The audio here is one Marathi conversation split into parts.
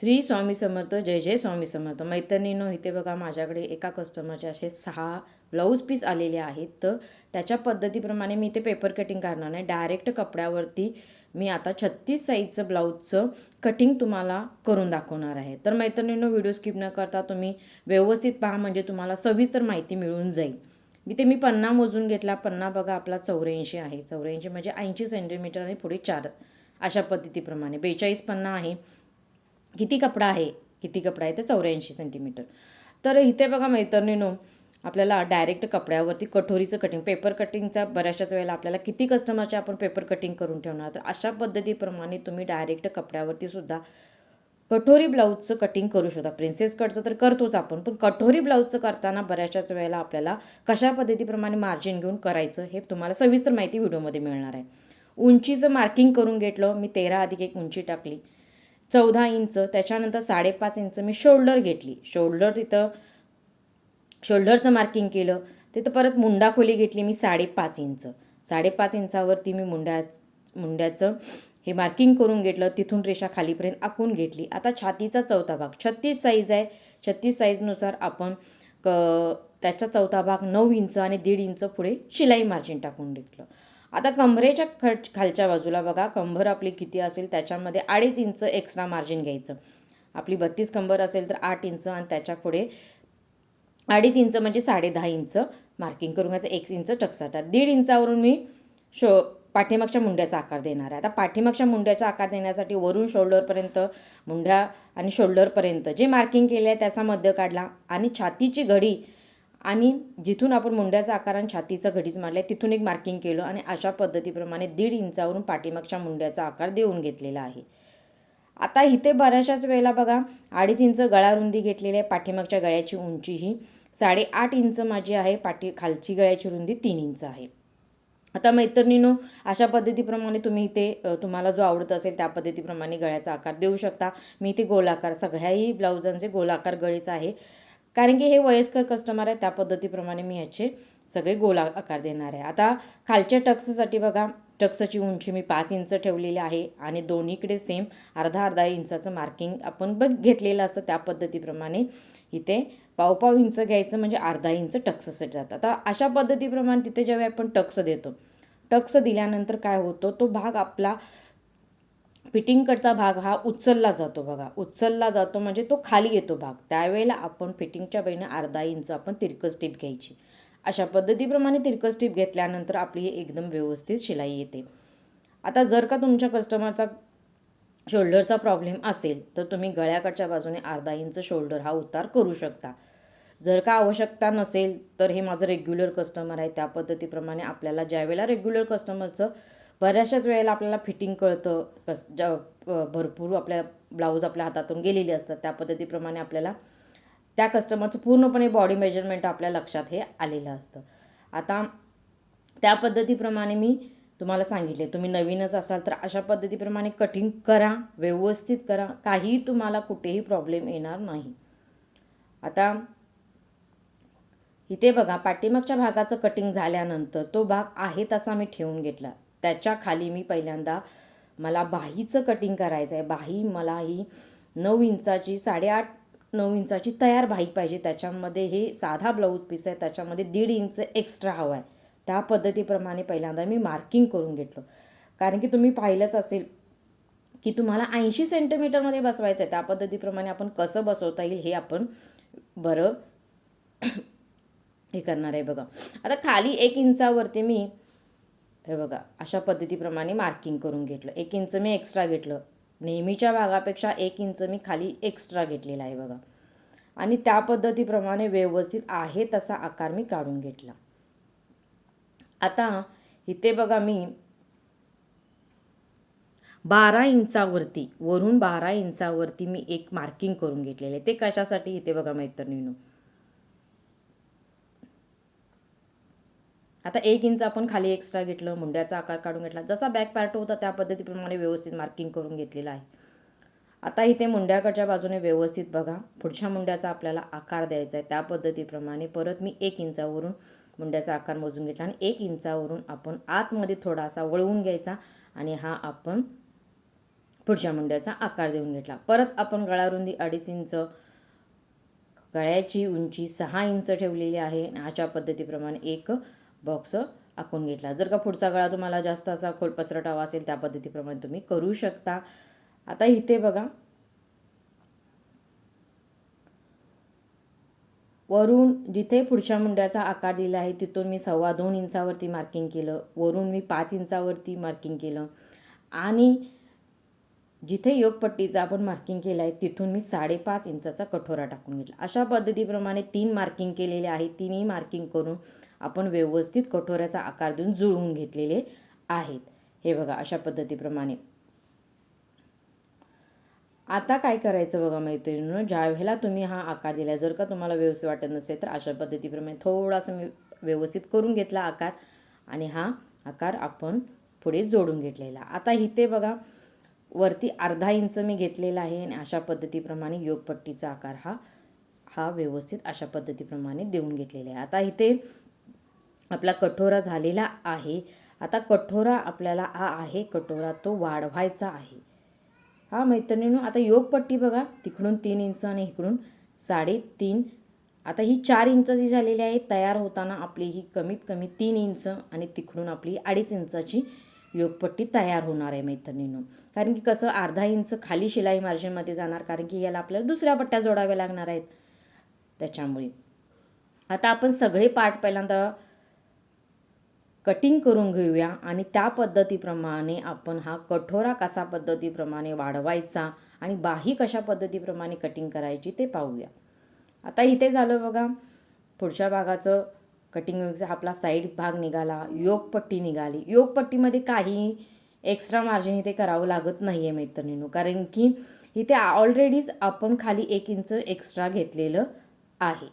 श्री स्वामी समर्थ जय जय स्वामी समर्थ. मैत्रिणीनो इथे बघा माझ्याकडे एका कस्टमरचे असे सहा ब्लाऊज पीस आलेले आहेत. तर त्याच्या पद्धतीप्रमाणे मी इथे पेपर कटिंग करणार नाही. डायरेक्ट कपड्यावरती मी आता छत्तीस साईजचं ब्लाऊजचं कटिंग तुम्हाला करून दाखवणार आहे. तर मैत्रिणींनो व्हिडिओ स्किप न करता तुम्ही व्यवस्थित पहा म्हणजे तुम्हाला सविस्तर माहिती मिळून जाईल. मी ते मी पन्ना मोजून घेतला. पन्ना बघा आपला चौऱ्याऐंशी आहे. चौऱ्याऐंशी म्हणजे ऐंशी सेंटीमीटर आणि पुढे चार अशा पद्धतीप्रमाणे. बेचाळीस पन्ना आहे. किती कपडा आहे? किती कपडा आहे? ते चौऱ्याऐंशी सेंटीमीटर तर इथे बघा मैत्रिणीनो आपल्याला डायरेक्ट कपड्यावरती कठोरीचं कटिंग पेपर कटिंगचा बऱ्याचशाच वेळेला आपल्याला किती कस्टमरचे आपण पेपर कटिंग करून ठेवणार? तर अशा पद्धतीप्रमाणे तुम्ही डायरेक्ट कपड्यावरती सुद्धा कठोरी ब्लाऊजचं कटिंग करू शकता. प्रिन्सेस कटचं तर करतोच आपण पण कठोरी ब्लाऊजचं करताना बऱ्याचशाच वेळेला आपल्याला कशा पद्धतीप्रमाणे मार्जिन घेऊन करायचं हे तुम्हाला सविस्तर माहिती व्हिडिओमध्ये मिळणार आहे. उंचीचं मार्किंग करून घेतलं मी तेरा अधिक एक उंची टाकली. चौदा इंच त्याच्यानंतर साडेपाच इंच मी शोल्डर घेतली. शोल्डर तिथं शोल्डरचं मार्किंग केलं. तिथं परत मुंडा खोली घेतली मी साडेपाच इंच. साडेपाच इंचावरती मी मुंड्या मुंड्याचं हे मार्किंग करून घेतलं. तिथून रेषा खालीपर्यंत आखून घेतली. आता छातीचा चौथा भाग. छत्तीस साईज आहे. छत्तीस साईजनुसार आपण क त्याचा चौथा भाग नऊ इंच आणि दीड इंच पुढे शिलाई मार्जिन टाकून घेतलं. आता कंभरेच्या खट खालच्या बाजूला बघा कंबर आपली किती असेल त्याच्यामध्ये अडीच इंच एक्स्ट्रा मार्जिन घ्यायचं. आपली बत्तीस कंबर असेल तर आठ इंच आणि त्याच्या पुढे अडीच इंच म्हणजे साडे दहा इंच मार्किंग करून घ्यायचं. एक इंच टक्साटा. दीड इंचावरून मी शो पाठीमागच्या मुंड्याचा आकार देणार आहे. आता पाठीमागच्या मुंड्याचा आकार देण्यासाठी वरून शोल्डरपर्यंत मुंड्या आणि शोल्डरपर्यंत जे मार्किंग केले आहे त्याचा मध्य काढला आणि छातीची घडी आणि जिथून आपण मुंड्याचा आकार आणि छातीचा घडीच मारला तिथून एक मार्किंग केलं आणि अशा पद्धतीप्रमाणे दीड इंचावरून पाठीमागच्या मुंड्याचा आकार देऊन घेतलेला आहे. आता इथे बऱ्याचशाच वेळेला बघा अडीच इंच गळा रुंदी घेतलेली आहे पाठीमागच्या गळ्याची उंची ही साडेआठ इंच माझी आहे पाठी खालची गळ्याची रुंदी तीन इंच आहे. आता मैत्रिणीनो अशा पद्धतीप्रमाणे तुम्ही इथे तुम्हाला जो आवडत असेल त्या पद्धतीप्रमाणे गळ्याचा आकार देऊ शकता. मी इथे गोलाकार सगळ्याही ब्लाउजांचे गोलाकार गळीच आहे. कारण की हे वयस्कर कस्टमर आहे त्या पद्धतीप्रमाणे मी ह्याचे सगळे गोला आकार देणार आहे. आता खालच्या टक्ससाठी बघा टक्सची उंची मी पाच इंच ठेवलेली आहे आणि दोन्हीकडे सेम अर्धा अर्धा इंचाचं मार्किंग आपण बघ घेतलेलं असतं त्या पद्धतीप्रमाणे. इथे पावपाव इंच घ्यायचं म्हणजे अर्धा इंच टक्ससाठी जातं. आता अशा पद्धतीप्रमाणे तिथे जेव्हा आपण टक्स देतो टक्स दिल्यानंतर काय होतं? तो भाग आपला फिटिंगकडचा भाग हा उचलला जातो बघा. उचलला जातो म्हणजे तो खाली येतो भाग. त्यावेळेला आपण फिटिंगच्या बहिणं अर्धा इंच आपण तिरकस टीप घ्यायची. अशा पद्धतीप्रमाणे तिरकस टीप घेतल्यानंतर आपली एकदम व्यवस्थित शिलाई येते. आता जर का तुमच्या कस्टमरचा शोल्डरचा प्रॉब्लेम असेल तर तुम्ही गळ्याकडच्या बाजूने अर्धा इंच शोल्डर हा उतार करू शकता. जर का आवश्यकता नसेल तर हे माझं रेग्युलर कस्टमर आहे. त्या पद्धतीप्रमाणे आपल्याला ज्यावेळेला रेग्युलर कस्टमरचं बऱ्याचशाच वेळेला आपल्याला फिटिंग कळतं. कस ज्या भरपूर आपल्या ब्लाऊज आपल्या हातातून गेलेली असतात. त्या पद्धतीप्रमाणे आपल्याला त्या कस्टमरचं पूर्णपणे बॉडी मेजरमेंट आपल्या लक्षात हे आलेलं असतं. आता त्या पद्धतीप्रमाणे मी तुम्हाला सांगितले. तुम्ही नवीनच असाल तर अशा पद्धतीप्रमाणे कटिंग करा व्यवस्थित करा. काहीही तुम्हाला कुठेही प्रॉब्लेम येणार नाही. आता इथे बघा पाठीमागच्या भागाचं कटिंग झाल्यानंतर तो भाग आहे तसा मी ठेवून घेतला. त्याच्याखाली मी पहिल्यांदा मला बाहीचं कटिंग करायचं आहे. बाही मला ही नऊ इंचाची साडेआठ नऊ इंचाची तयार बाही पाहिजे. त्याच्यामध्ये हे साधा ब्लाऊज पीस आहे. त्याच्यामध्ये दीड इंच एक्स्ट्रा हवा आहे. त्या पद्धतीप्रमाणे पहिल्यांदा मी मार्किंग करून घेतलं. कारण की तुम्ही पाहिलंच असेल की तुम्हाला ऐंशी सेंटीमीटरमध्ये बसवायचं आहे. त्या पद्धतीप्रमाणे आपण कसं बसवता येईल हे आपण बरं हे करणार आहे बघा. आता खाली एक इंचावरती मी हे बघा अशा पद्धतीप्रमाणे मार्किंग करून घेतलं. एक इंच मी एक्स्ट्रा घेतलं. नेहमीच्या भागापेक्षा एक इंच मी खाली एक्स्ट्रा घेतलेला आहे बघा. आणि त्या पद्धतीप्रमाणे व्यवस्थित आहे तसा आकार मी काढून घेतला. आता इथे बघा मी बारा इंचावरती वरून बारा इंचावरती मी एक मार्किंग करून घेतलेले ते कशासाठी? इथे बघा मैत्रिणीनो. आता एक इंच आपण खाली एक्स्ट्रा घेतलं मुंड्याचा आकार काढून घेतला. जसा बॅक पार्ट होता त्या पद्धतीप्रमाणे व्यवस्थित मार्किंग करून घेतलेला आहे. आता इथे मुंड्याकडच्या बाजूने व्यवस्थित बघा. पुढच्या मुंड्याचा आपल्याला आकार द्यायचा आहे. त्या पद्धतीप्रमाणे परत मी एक इंचावरून मुंड्याचा आकार मोजून घेतला आणि एक इंचावरून आपण आतमध्ये थोडासा वळवून घ्यायचा आणि हा आपण पुढच्या मुंड्याचा आकार देऊन घेतला. परत आपण गळारुंदी अडीच इंच गळ्याची उंची सहा इंच ठेवलेली आहे आणि अशा पद्धतीप्रमाणे एक बॉक्स आखून घेतला. जर का पुढचा गळा तुम्हाला जास्त असा खोल पसरट हवा असेल त्या पद्धतीप्रमाणे तुम्ही करू शकता. आता इथे बघा. वरून जिथे पुढच्या मुंड्याचा आकार दिला आहे तिथून मी सव्वा दोन इंचावरती मार्किंग केलं. वरून मी पाच इंचावरती मार्किंग केलं. आणि जिथे योगपट्टीचं आपण मार्किंग केलं आहे तिथून मी साडेपाच इंचाचा कठोरा टाकून घेतला. अशा पद्धतीप्रमाणे तीन मार्किंग केलेले आहे तिन्ही मार्किंग करून आपण व्यवस्थित कठोऱ्याचा आकार देऊन जुळवून घेतलेले आहेत. हे बघा अशा पद्धतीप्रमाणे. आता काय करायचं बघा मैत्रिणीनं? ज्या वेळेला तुम्ही हा आकार दिला जर का तुम्हाला व्यवस्थित वाटत नसेल तर अशा पद्धतीप्रमाणे थोडासा मी व्यवस्थित करून घेतला आकार आणि हा आकार आपण पुढे जोडून घेतलेला. आता इथे बघा वरती अर्धा इंच मी घेतलेला आहे आणि अशा पद्धतीप्रमाणे योगपट्टीचा आकार हा हा व्यवस्थित अशा पद्धतीप्रमाणे देऊन घेतलेला आहे. आता इथे आपला कठोरा झालेला आहे. आता कठोरा आपल्याला हा आहे. कटोरा तो वाढवायचा आहे. हा मैत्रिणीनं आता योगपट्टी बघा. तिकडून तीन इंच आणि इकडून साडेतीन. आता ही चार इंचाची झालेली आहे तयार होताना आपली ही कमीत कमी तीन इंच आणि तिकडून आपली अडीच इंचाची योगपट्टी तयार होणार आहे मैत्रिणीनं. कारण की कसं अर्धा इंच खाली शिलाई मार्जिनमध्ये जाणार कारण की याला आपल्याला दुसऱ्या पट्ट्या जोडाव्या लागणार आहेत. त्याच्यामुळे. आता आपण सगळे पार्ट पहिल्यांदा कटिंग करून घेऊया आणि त्या पद्धतीप्रमाणे आपण हा कठोरा कसा पद्धतीप्रमाणे वाढवायचा आणि बाही कशा पद्धतीप्रमाणे कटिंग करायची ते पाहूया. आता इथे झालं बघा पुढच्या भागाचं कटिंग आपला साईड भाग निघाला योगपट्टी निघाली. योगपट्टीमध्ये काही एक्स्ट्रा मार्जिन इथे करावं लागत नाही आहे मैत्रिणीनो कारण की इथे ऑलरेडीच आपण खाली एक इंच एक्स्ट्रा घेतलेलं आहे.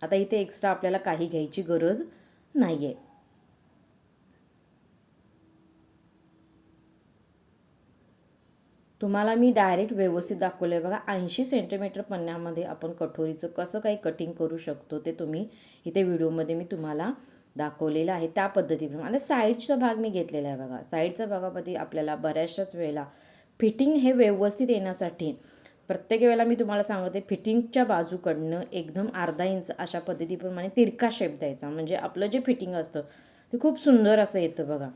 आता इथे एक्स्ट्रा आपल्याला काही घ्यायची गरज नाही आहे तुम्हाला मी डायरेक्ट व्यवस्थित दाखवलं आहे बघा. ऐंशी सेंटीमीटर पन्न्यामध्ये आपण कठोरीचं कसं काही कटिंग करू शकतो ते तुम्ही इथे व्हिडिओमध्ये मी तुम्हाला दाखवलेलं आहे. त्या पद्धतीप्रमाणे. साईडचा भाग मी घेतलेला आहे बघा. साईडच्या भागामध्ये आपल्याला बऱ्याचशाच वेळेला फिटिंग हे व्यवस्थित येण्यासाठी प्रत्येक वेळेला मी तुम्हाला सांगते फिटिंगच्या बाजूकडनं एकदम अर्धा इंच अशा पद्धतीप्रमाणे तिरका शेप द्यायचा. म्हणजे आपलं जे फिटिंग असतं ते खूप सुंदर असं येतं बघा.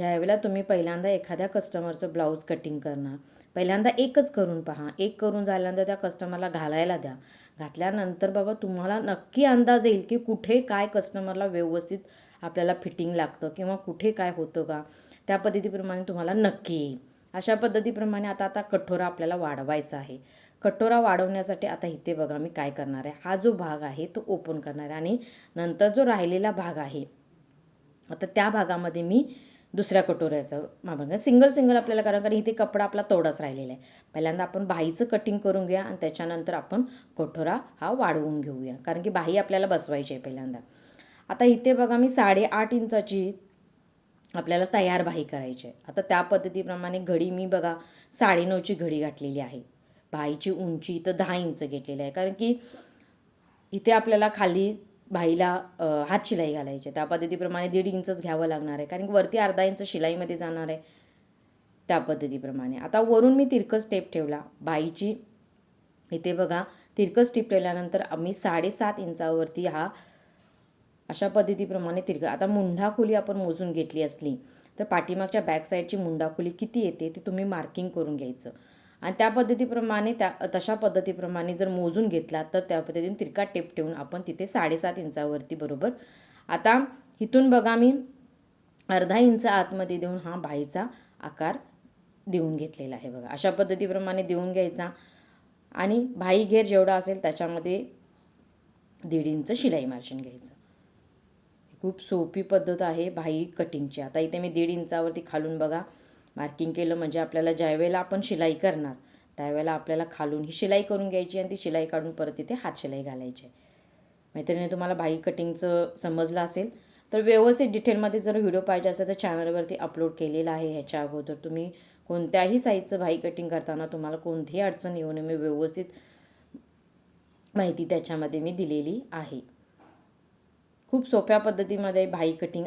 ज्यावेळेला तुम्ही पहिल्यांदा एखाद्या कस्टमरचं ब्लाऊज कटिंग करणार पहिल्यांदा एकच करून पहा. एक करून झाल्यानंतर त्या कस्टमरला घालायला द्या. घातल्यानंतर बाबा तुम्हाला नक्की अंदाज येईल की कुठे काय कस्टमरला व्यवस्थित आपल्याला फिटिंग लागतं किंवा कुठे काय होतं का. त्या पद्धतीप्रमाणे तुम्हाला नक्की येईल. अशा पद्धतीप्रमाणे आता आता कठोरा आपल्याला वाढवायचा आहे. कटोरा वाढवण्यासाठी आता इथे बघा मी काय करणार आहे. हा जो भाग आहे तो ओपन करणार आहे आणि नंतर जो राहिलेला भाग आहे आता त्या भागामध्ये मी दुसऱ्या कटोऱ्याचं मापन सिंगल सिंगल आपल्याला करा कारण इथे कपडा आपला तोडाच राहिलेला आहे. पहिल्यांदा आपण बाहीचं कटिंग करून घ्या आणि त्याच्यानंतर आपण कटोरा हा वाढवून घेऊया. कारण की बाही आपल्याला बसवायची आहे पहिल्यांदा. आता इथे बघा मी साडेआठ इंचाची आपल्याला तयार बाही करायची आहे. आता त्या पद्धतीप्रमाणे घडी मी बघा साडेनऊची घडी घातलेली आहे. बाहीची उंची तर दहा इंच घेतलेली आहे. कारण की इथे आपल्याला खाली बाईला हात शिलाई घालायची. त्या पद्धतीप्रमाणे दीड इंचच घ्यावं लागणार आहे. कारण वरती अर्धा इंच शिलाईमध्ये जाणार आहे त्या पद्धतीप्रमाणे. आता वरून मी तिरकस टेप ठेवला. बाईची इथे बघा तिरकस टीप ठेवल्यानंतर आम्ही साडेसात इंचावरती हा अशा पद्धतीप्रमाणे तिरक आता मुंढाखोली आपण मोजून घेतली असली तर पाठीमागच्या बॅक साईडची मुंडाखोली किती येते ते तुम्ही मार्किंग करून घ्यायचं. आणि त्या पद्धतीप्रमाणे त्या तशा पद्धतीप्रमाणे जर मोजून घेतला तर त्या पद्धतीने तिरका टेप ठेवून आपण तिथे साडेसात इंचावरती बरोबर. आता इथून बघा मी अर्धा इंच आतमध्ये देऊन हा बाईचा आकार देऊन घेतलेला आहे बघा. अशा पद्धतीप्रमाणे देऊन घ्यायचा. आणि भाई घेर जेवढा असेल त्याच्यामध्ये दीड इंच शिलाई मार्जिन घ्यायचं. खूप सोपी पद्धत आहे भाई कटिंगची आता इथे मी दीड इंचावरती खालून बघा मार्किंग केलं म्हणजे आपल्याला ज्यावेळेला आपण शिलाई करणार त्यावेळेला आपल्याला खालून ही शिलाई करून घ्यायची आणि ती शिलाई काढून परत तिथे हात शिलाई घालायची. मैत्रिणीने मैत्रिणी तुम्हाला बाई कटिंगचं समजलं असेल तर व्यवस्थित डिटेलमध्ये जर व्हिडिओ पाहिजे असेल तर चॅनलवरती अपलोड केलेला आहे ह्याच्या अगोदर. तुम्ही कोणत्याही साईजचं भाई कटिंग करताना तुम्हाला कोणतीही अडचण येऊ नये. मी व्यवस्थित माहिती त्याच्यामध्ये मी दिलेली आहे. खूप सोप्या पद्धतीमध्ये भाई कटिंग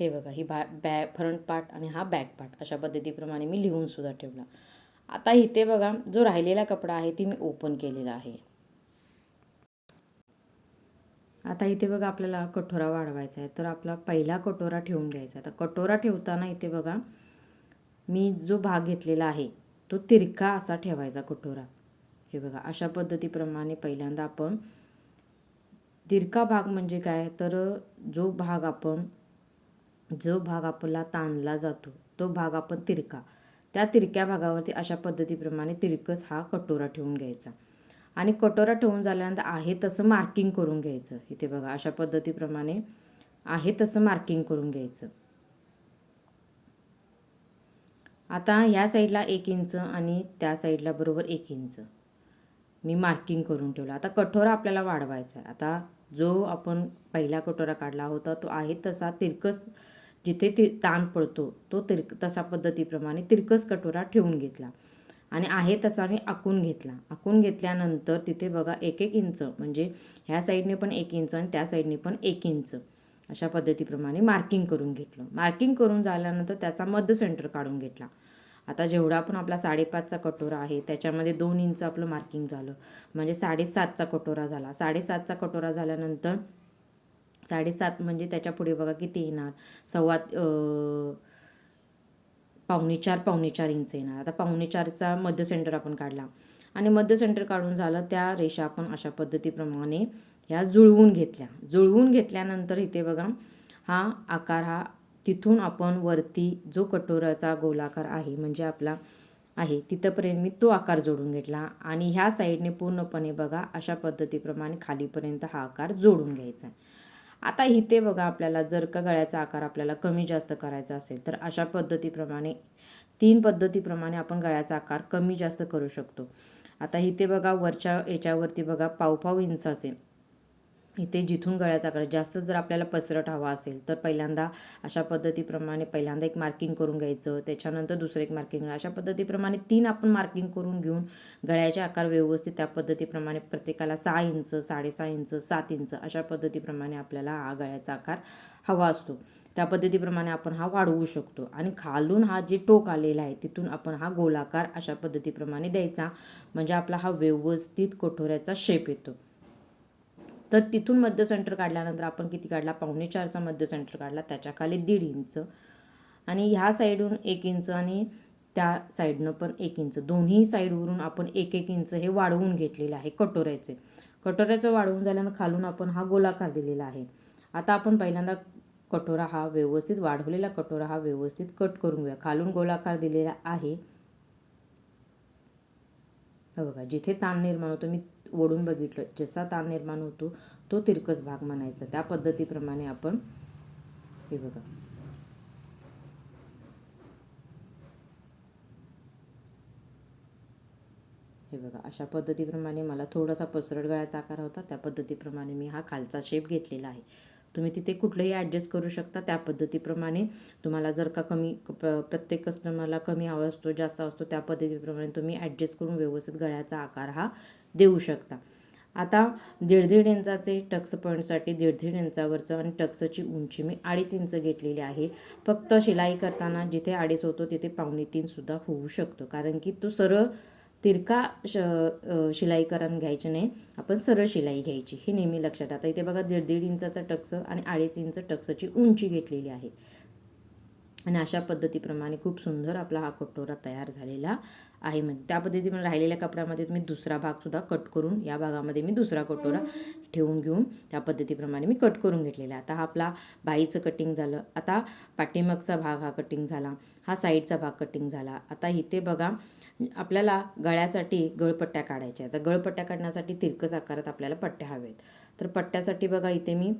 हे बघा ही बा बॅ फ्रंट पार्ट आणि हा बॅक पार्ट अशा पद्धतीप्रमाणे मी लिहूनसुद्धा ठेवला. आता इथे बघा जो राहिलेला कपडा आहे ती मी ओपन केलेला आहे. आता इथे बघा आपल्याला कटोरा वाढवायचा आहे. तर आपला पहिला कटोरा ठेवून घ्यायचा आता कटोरा ठेवताना इथे बघा मी जो भाग घेतलेला आहे तो तिरका असा ठेवायचा कटोरा. हे बघा अशा पद्धतीप्रमाणे पहिल्यांदा आपण तिरका भाग म्हणजे काय? तर जो भाग आपण जो भाग आपला ताणला जातो तो भाग आपण तिरका. त्या तिरक्या भागावरती अशा पद्धतीप्रमाणे तिरकस हा कटोरा ठेवून घ्यायचा. आणि कटोरा ठेवून झाल्यानंतर आहे तसं मार्किंग करून घ्यायचं. इथे बघा अशा पद्धतीप्रमाणे आहे तसं मार्किंग करून घ्यायचं. आता ह्या साईडला एक इंच आणि त्या साईडला बरोबर एक इंच. मी मार्किंग करून ठेवलं. आता कठोरा आपल्याला वाढवायचा आहे. आता जो आपण पहिला कटोरा काढला होता तो आहे तसा तिरकस जिथे ति ताण पडतो तो तिरक तशा पद्धतीप्रमाणे तिरकस कटोरा ठेवून घेतला. आणि आहे तसा मी आखून घेतला. आखून घेतल्यानंतर तिथे बघा एक एक इंच म्हणजे ह्या साईडने पण एक इंच आणि त्या साईडने पण एक इंच अशा पद्धतीप्रमाणे मार्किंग करून घेतलं. मार्किंग करून झाल्यानंतर त्याचा मध्य सेंटर काढून घेतला. आता जेवढा पण आपला साडेपाचचा कटोरा आहे त्याच्यामध्ये दोन इंच आपलं मार्किंग झालं. म्हणजे साडेसातचा कटोरा झाला. साडेसातचा कटोरा झाल्यानंतर साडेसात म्हणजे त्याच्या पुढे बघा किती येणार? सव्वा पावणे चार पावणे चार इंच येणार. आता पावणे चारचा मध्य सेंटर आपण काढला. आणि मध्य सेंटर काढून झालं त्या रेषा आपण अशा पद्धतीप्रमाणे ह्या जुळवून घेतल्या. जुळवून घेतल्यानंतर इथे बघा हा आकार हा तिथून आपण वरती जो कटोऱ्याचा गोलाकार आहे म्हणजे आपला आहे तिथंपर्यंत मी तो आकार जोडून घेतला. आणि ह्या साईडने पूर्णपणे बघा अशा पद्धतीप्रमाणे खालीपर्यंत हा आकार जोडून घ्यायचा आहे. आता इथे बघा आपल्याला जर का गळ्याचा आकार आपल्याला कमी जास्त करायचा असेल तर अशा पद्धतीप्रमाणे तीन पद्धतीप्रमाणे आपण गळ्याचा आकार कमी जास्त करू शकतो. आता इथे बघा वरच्या याच्यावरती बघा पावपाव इंच असेल. इथे जिथून गळ्याचा आकार जास्त जर आपल्याला पसरट हवा असेल तर पहिल्यांदा अशा पद्धतीप्रमाणे पहिल्यांदा एक मार्किंग करून घ्यायचं त्याच्यानंतर दुसरं एक मार्किंग अशा पद्धतीप्रमाणे तीन आपण मार्किंग करून घेऊन गळ्याचे आकार व्यवस्थित त्या पद्धतीप्रमाणे प्रत्येकाला सहा इंच साडेसहा इंच सात इंच अशा पद्धतीप्रमाणे आपल्याला हा गळ्याचा आकार हवा असतो. त्या पद्धतीप्रमाणे आपण हा वाढवू शकतो आणि खालून हा जे टोक आलेला आहे तिथून आपण हा गोलाकार अशा पद्धतीप्रमाणे द्यायचा. म्हणजे आपला हा व्यवस्थित कठोऱ्याचा शेप येतो. तर तिथून मध्य सेंटर काढल्यानंतर आपण किती काढला? पावणे चारचा मध्य सेंटर काढला. त्याच्याखाली दीड इंच. आणि ह्या साईडहून एक इंच आणि त्या साईडनं पण एक इंच. दोन्ही साईडवरून आपण एक एक इंच हे वाढवून घेतलेलं आहे कटोऱ्याचे. कटोऱ्याचं वाढवून झाल्यानं खालून आपण हा गोलाकार दिलेला आहे. आता आपण पहिल्यांदा कटोरा हा व्यवस्थित वाढवलेला कटोरा हा व्यवस्थित कट करून घेऊया. खालून गोलाकार दिलेला आहे. बघा जिथे ताण निर्माण होतो मी ओढून बघितलं जसा ताण निर्माण होतो तो तिरकस भाग म्हणायचा. त्या पद्धतीप्रमाणे आपण हे बघा. हे बघा अशा पद्धतीप्रमाणे मला थोडासा पसरट गळ्याचा आकार होता. त्या पद्धतीप्रमाणे मी हा खालचा शेप घेतलेला आहे. तुम्ही तिथे कुठलंही ॲडजस्ट करू शकता. त्या पद्धतीप्रमाणे तुम्हाला जर का कमी प्रत्येक कस्टमरला कमी हवा असतो जास्त असतो त्या पद्धतीप्रमाणे तुम्ही ॲडजस्ट करून व्यवस्थित गळ्याचा आकार हा देऊ शकता. आता दीड दीड इंचाचे टक्स पॉईंटसाठी दीड दीड इंचावरचं आणि टक्सची उंची मी अडीच इंच घेतलेली आहे. फक्त शिलाई करताना जिथे अडीच होतो तिथे पावणे तीनसुद्धा होऊ शकतो. कारण की तो सरळ तिरका श शिलाई करून घ्यायची नाही. आपण सरळ शिलाई घ्यायची. हे नेहमी लक्षात आता इथे बघा दीड दीड इंचाचा टक्स आणि अडीच इंच टक्सची उंची घेतलेली आहे. आणि अशा पद्धतीप्रमाणे खूप सुंदर आपला हा कटोरा तयार झालेला आहे. म्हणजे त्या पद्धतीने राहिलेल्या कपड्यामध्ये तुम्ही दुसरा भागसुद्धा कट करून या भागामध्ये मी दुसरा कटोरा ठेवून घेऊन त्या पद्धतीप्रमाणे मी कट करून घेतलेला आहे. आता हा आपला बाईचं कटिंग झालं. आता पाठीमागचा भाग हा कटिंग झाला. हा साईडचा भाग कटिंग झाला. आता इथे बघा आपल्याला गळ्यासाठी गळपट्ट्या काढायच्या तर गळपट्ट्या काढण्यासाठी तिरकस आकारात आपल्याला पट्ट्या हव्यात तर पट्ट्यासाठी बघा इथे मी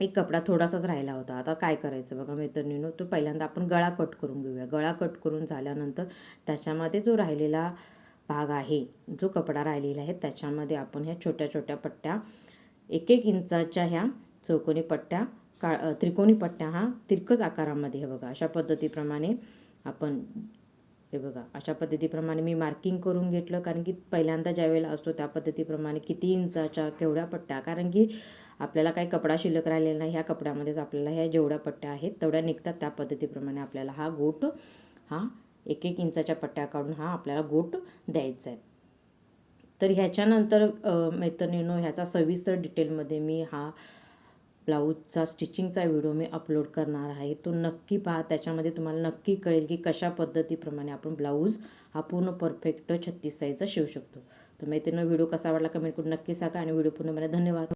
एक कपडा थोडासाच राहिला होता. आता काय करायचं बघा मैत्रिणीनं तो पहिल्यांदा आपण गळा कट करून घेऊया. गळा कट करून झाल्यानंतर त्याच्यामध्ये जो राहिलेला भाग आहे जो कपडा राहिलेला आहे त्याच्यामध्ये आपण ह्या छोट्या छोट्या पट्ट्या एक एक इंचाच्या ह्या चौकोनी पट्ट्या का त्रिकोणी पट्ट्या हा तिरकस आकारामध्ये हे बघा. अशा पद्धतीप्रमाणे आपण हे बघा अशा पद्धतीप्रमाणे मी मार्किंग करून घेतलं. कारण की पहिल्यांदा ज्या वेळेला असतो त्या पद्धतीप्रमाणे किती इंचाच्या केवढ्या पट्ट्या? कारण की आपल्याला काही कपडा शिल्लक राहिलेला नाही ह्या कपड्यामध्येच आपल्याला ह्या जेवढ्या पट्ट्या आहेत तेवढ्या निघतात त्या पद्धतीप्रमाणे आपल्याला हा गोट हा एक एक इंचाच्या पट्ट्या काढून हा आपल्याला गोट द्यायचा आहे तर ह्याच्यानंतर मैत्रिणीनो ह्याचा सविस्तर डिटेलमध्ये मी हा ब्लाऊजचा स्टिचिंगचा व्हिडिओ मी अपलोड करणार आहे. तो नक्की पहा त्याच्यामध्ये तुम्हाला नक्की कळेल की कशा पद्धतीप्रमाणे आपण ब्लाऊज हा पूर्ण परफेक्ट छत्तीस साईजचा शिवू शकतो. तर मैत्रिणी व्हिडिओ कसा वाटला कमेंट करून नक्की सांगा आणि व्हिडिओ पूर्णपणे धन्यवाद.